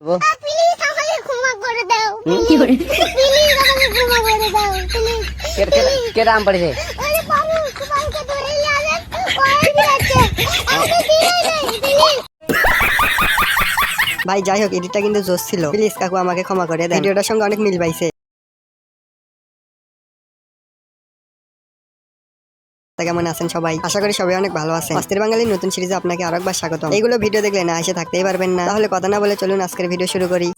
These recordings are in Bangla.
প্লিজ আমাকে ক্ষমা করে দাও প্লিজ আমাকে ক্ষমা করে দাও প্লিজ কেটা আম পড়েছে? ভাই যাই হোক এডিটটা কিন্তু জোশ ছিল। প্লিজ কাকু আমাকে ক্ষমা করে দেন। ভিডিওটার সঙ্গে অনেক মিল পাইছে। তা কেমন আছেন সবাই? আশা করি সবাই অনেক ভালো আছেন। অস্থির বাঙালির নতুন সিরিজে আপনাকে আরেকবার স্বাগত এইগুলো ভিডিও দেখলে না এসে থাকতেই পারবেন না। তাহলে কথা না বলে চলুন আজকের ভিডিও শুরু করি।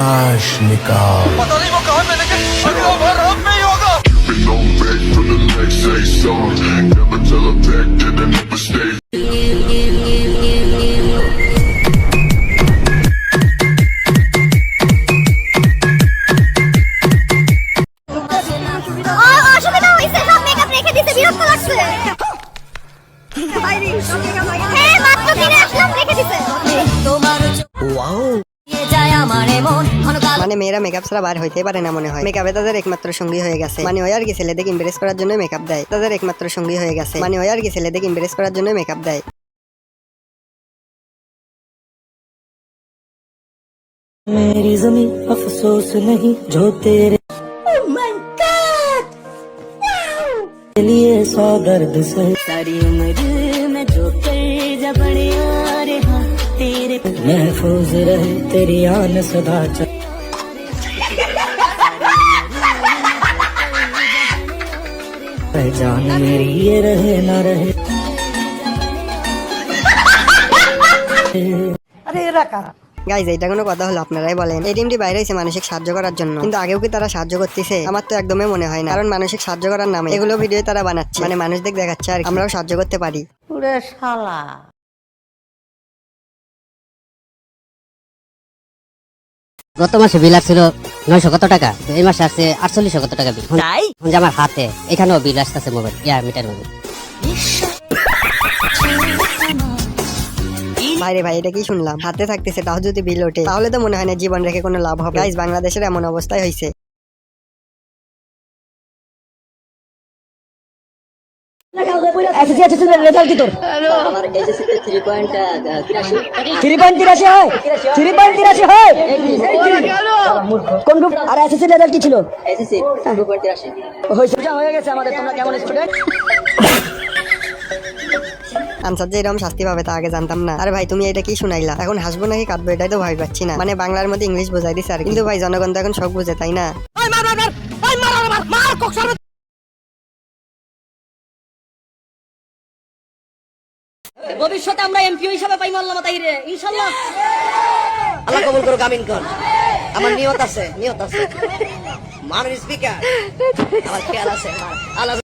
অসুবিধা সব মেকআপ রেখে দিতে বিরক্ত লাগছে হ্যাঁ মাত্র কিনে আসলাম রেখে দিতে মানে মেয়েরা মেকআপ ছাড়া বার হইতেই পারে না মনে হয় মেকআপে তাদের একমাত্র সঙ্গী হয়ে গেছে মানে ওই আর কি ছেলেদের ইমপ্রেস করার জন্য মেকআপ দেয় তাদের একমাত্র সঙ্গী হয়ে গেছে মানে ওই আর কি ছেলেদের ইমপ্রেস করার জন্য মেকআপ দেয় मेरी जमी अफसोस नहीं जो तेरे के लिए सौ दर्द से सारी उम्र में जो कर जबड़े आ रहा तेरे महफूज रहे तेरी आन सदा चल पहचान मेरी ये रहे ना रहे গাইজ এটা কোনো কথা হলো আপনারাই বলেন এই টিমটি বাইরে হয়েছে মানসিক সাহায্য করার জন্য কিন্তু আগেও কি তারা সাহায্য করতেছে আমার তো একদমই মনে হয় না কারণ মানসিক সাহায্য করার নামে এগুলো ভিডিও তারা বানাচ্ছে মানে মানুষদের দেখাচ্ছে আর কি। আমরাও সাহায্য করতে পারি গত মাসে বিল আসছিল নয়শো কত টাকা এই মাসে আসছে আটচল্লিশশো কত টাকা বিল। তাই? আমার হাতে এখানেও বিল আসতেছে মোবাইল ইয়া মিটার মোবাইল। ভাই রে ভাই এটা কি শুনলাম? হাতে থাকতেছে তাও যদি বিল ওঠে তাহলে তো মনে হয় না জীবন রেখে কোনো লাভ হবে। বাংলাদেশের এমন অবস্থায় হয়েছে থ্রি পয়েন্ট তিরাশি। হয়? থ্রি পয়েন্ট তিরাশি হয়? কোন? গ্রুপ আর এসএসসি রেজাল্ট কি ছিল? হয়েছে হয়ে। গেছে আমাদের তোমরা কেমন স্টুডেন্ট আনসার যে এরকম শাস্তি পাবে তা আগে জানতাম না। আরে ভাই তুমি এটা কি শুনাইলা? এখন হাসবো নাকি কাঁদবো এটাই তো ভাই পাচ্ছি না। মানে বাংলার মধ্যে ইংলিশ বোঝাই দিছে আর কিন্তু ভাই জনগণ তো এখন সব বুঝে তাই না? ভবিষ্যতে আমরা এমপিও হিসাবে পাই আল্লাহ তাহিরে ইনশাল্লাহ আল্লাহ কবুল করুক আমিন কর আমার নিয়ত আছে নিয়ত আছে। মানুষ স্পিকার আমার খেয়াল আছে আল্লাহ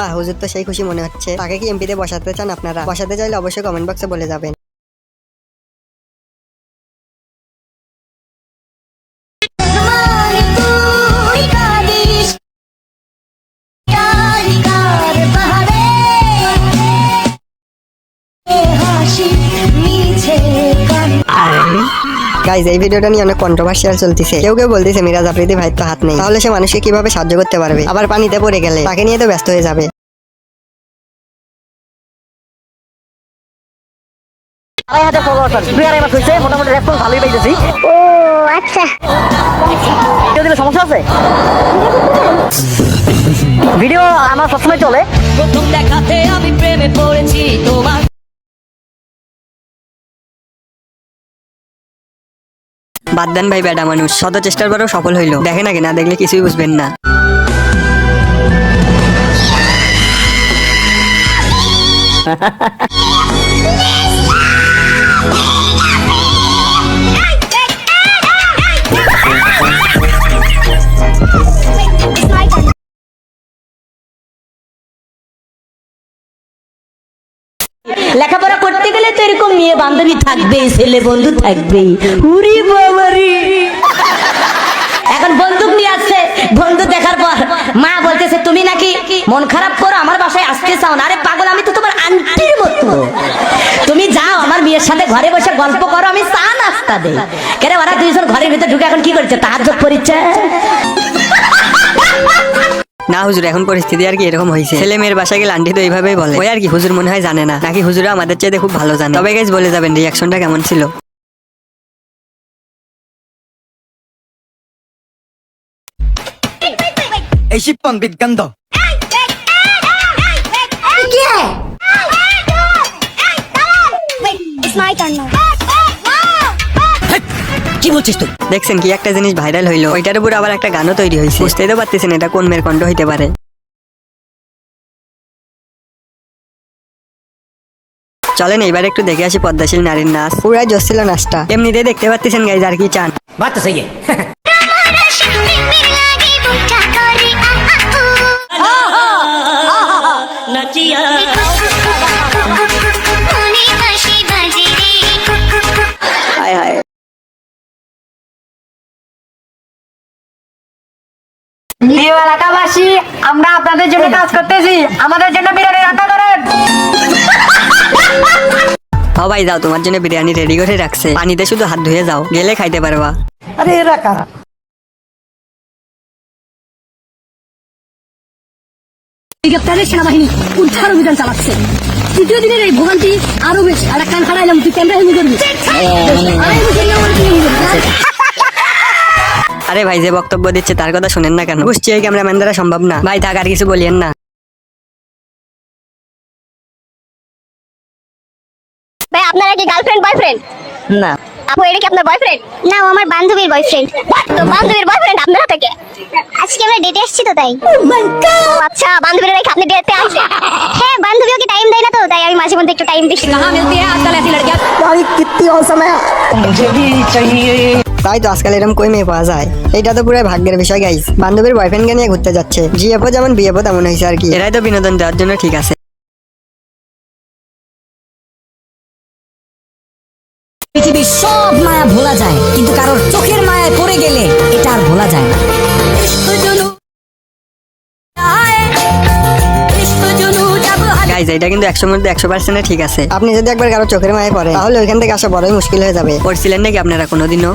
বাহ হুজুর তো সেই খুশি মনে হচ্ছে। তাকে কি এমপিতে বসাতে চান আপনারা? বসাতে চাইলে অবশ্যই কমেন্ট বক্সে বলে যাবেন। গাইজ এই ভিডিওটা নিয়ে অনেক কন্ট্রোভার্সিয়াল চলতেছে। কেউ কেউ বলতেছে মিরাজ আফ্রিদি ভাই তো হাত নেই। তাহলে সে মানুষকে কীভাবে সাহায্য করতে পারবে? আবার পানিতে পড়ে গেলে তাকে নিয়ে তো ব্যস্ত হয়ে যাবে। আড়াই হাজার ফলোয়ার্স দুই আড়াই মাস হয়েছে মোটামুটি রেসপন্স ভালোই পাইতেছি। ও আচ্ছা। ভিডিও দিলে সমস্যা আছে? ভিডিও আমার সবসময় চলে। প্রথম দেখাতে আমি প্রেমে পড়েছি তোমার বাদ দেন ভাই বেডা মানুষ। শত চেষ্টার পরেও সফল হইল। দেখে নাকি না দেখলে কিছুই বুঝবেন না। লেখাপড়া তো এরকম মেয়ে বান্ধবী থাকবেই ছেলে বন্ধু থাকবেই উরি বাবারি এখন বন্দুক নিয়ে আসছে বন্ধু দেখার পর মা বলতেছে, তুমি নাকি মন খারাপ করো, আমার বাসায় আসতে চাও না? আরে পাগল, আমি তো তোমার আন্টির মতো। তুমি যাও, আমার মেয়ের সাথে ঘরে বসে গল্প করো, আমি চা নাস্তা দেই। কেন ওরা দুইজন ঘরের ভিতরে ঢুকে এখন কি করছে? তাহার যোগ পরিচ্ছে না হুজুর এখন পরিস্থিতি আর কি এরকম হয়েছে ছেলে মেয়ের বাসাকে লান্ডি তো এইভাবেই বলে ওই আর কি হুজুর মনে হয় জানে না নাকি হুজুর আমাদের চাইতে খুব ভালো জানে তবে গাইজ বলে যাবেন রিয়াকশনটা কেমন ছিল এই শিপন বিজ্ঞান তো It's my turn now. কি বলছিস তুই? দেখছেন কি একটা জিনিস ভাইরাল হইল ওইটার উপর আবার একটা গানও তৈরি হয়েছে বুঝতেই তো পারতেছেন এটা কোন মেয়ের কণ্ঠ হইতে পারে। চলেন এবার একটু দেখে আসি পদ্মাশীল নারীর নাচ। পুরাই ছিল নাচটা। এমনিতেই দেখতে পাচ্ছেন গাইজ আর কি চান। বাত তো এলাকাবাসী আমরা আপনাদের জন্য কাজ করতেছি। আমাদের জন্য বিরিয়ানি রান্না করেন। ভাই যাও তোমার জন্য বিরিয়ানি রেডি করে রাখছে। পানিতে শুধু হাত ধুয়ে যাও গেলে খাইতে পারবা। আরে এরা কারা? গ্রেপ্তারের সেনাবাহিনী উদ্ধার অভিযান চালাচ্ছে। তৃতীয় দিনের এই ভোগান্তি আরও বেশি। আর কান খাড়াইলাম তুই ক্যামেরা হিমি করবি আরে ভাই যে বক্তব্য দিচ্ছে তার কথা শুনেন না কেন? বুঝছি এই ক্যামেরাম্যান দ্বারা সম্ভব না। ভাই থাক আর কিছু বলিয়েন না। ভাই আপনারা কি গার্লফ্রেন্ড বয়ফ্রেন্ড না। আপু এটা কি আপনার বয়ফ্রেন্ড না ও আমার বান্ধবীর বয়ফ্রেন্ড তো বান্ধবীর বয়ফ্রেন্ড আপনারা থেকে আজকে আমরা ডেটে এসেছি তো তাই। ও আচ্ছা বান্ধবীরা রেখে আপনি ডেটে আসে হ্যাঁ বান্ধবীও কি টাইম দেয় না তো? তাই আমি মাঝে মধ্যে একটু টাইম দিচ্ছি। তাই তো আজকাল এরকম কই মেয়ে পাওয়া যায়? এটা তো পুরো ভাগ্যের বিষয় গাইস বান্ধবীর বয়ফ্রেন্ডকে নিয়ে ঘুরতে যাচ্ছে। জিএফও যেমন বিএফও তেমন হয়েছে আর কি। এরাই তো বিনোদন দেওয়ার জন্য ঠিক আছে। পৃথিবীর সব মায়া ভোলা যায় কিন্তু কারোর চোখের মায়ায় পড়ে গেলে এটা আর ভোলা যায় না। গাইজ এটা কিন্তু একশো মধ্যে একশো পার্সেন্ট ঠিক আছে। আপনি যদি একবার কারও চোখের মায়ে পড়ে তাহলে ওইখান থেকে আসা বড়ই মুশকিল হয়ে যাবে। পড়ছিলেন নাকি আপনারা কোনোদিনও?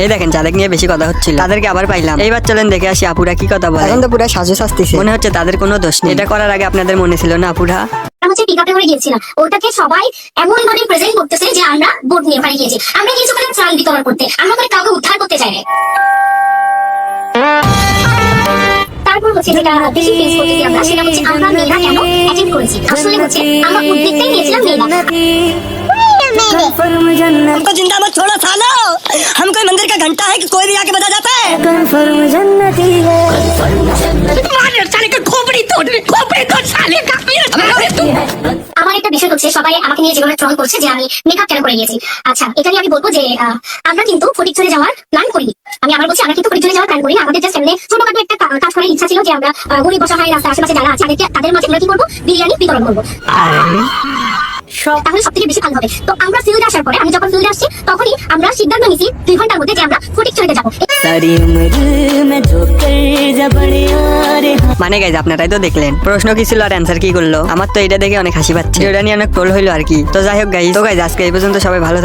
এই দেখেন যাদের নিয়ে বেশি কথা হচ্ছিল তাদেরকে আবার পাইলাম। এইবার চলেন দেখে আসি আপুরা কি কথা বলে? এখন তো পুরো সাজু শাস্তিছে মনে হচ্ছে তাদের কোনো দোষ নেই। এটা করার আগে আপনাদের মনে ছিল না আপুরা? হচ্ছে পিক করে গিয়েছিলাম ওটাকে সবাই এমন ভাবে প্রেজেন্ট করতেছে যে আমরা বোট নিয়ে ওখানে গিয়েছি। আমরা গিয়েছি ওখানে ত্রাণ বিতরণ করতে। আমরা ওখানে কাউকে উদ্ধার করতে চাই তারপর হচ্ছে যেটা বেশি ফেস করতেছি আমরা সেটা হচ্ছে আমরা মেয়েরা কেন অ্যাটেন্ড করেছি। আসলে হচ্ছে আমরা উদ্যোগটাই নিয়েছিলাম মেয়েরা। हमको जिंदा मत छोड़ो सालो हम कोई मंदिर का घंटा है कि कोई भी आके बजा जाता है আমার একটা বিষয় হচ্ছে সবাই আমাকে নিয়ে যেভাবে ট্রল করছে যে আমি মেকআপ কেন করে গিয়েছি আচ্ছা এটা নিয়ে আমি বলবো যে আহ, আমরা কিন্তু ফটিক চলে যাওয়ার প্ল্যান করিনি আমি আবার বলছি আমরা কিন্তু ফটিক চলে যাওয়ার প্ল্যান করিনি আমাদের জাস্ট এমনি ছোটখাটো একটা কা- কাজ করার ইচ্ছা ছিল যে আমরা আহ, গরিব বসাহায় রাস্তা আশেপাশে যারা আছে তাদেরকে তাদের মাঝে আমরা কি করবো বিরিয়ানি বিতরণ করবো তাহলে সব থেকে বেশি ভালো হবে। তো আমরা ফিল্ডে আসার পরে, আমি যখন ফিল্ডে আসছি, তখনই আমরা সিদ্ধান্ত নিয়েছি দুই ঘণ্টার মধ্যে যে আমরা চলে যাব। মানে গাইজ আপনারাই তো দেখলেন। প্রশ্ন কি ছিল আর অ্যান্সার কি করল? আমার তো এটা দেখে অনেক হাসি পাচ্ছে। এটা নিয়ে অনেক ট্রোল হইল আর কি। তো যাই হোক গাইজ তো গাইজ আজকে এই পর্যন্ত সবাই ভালো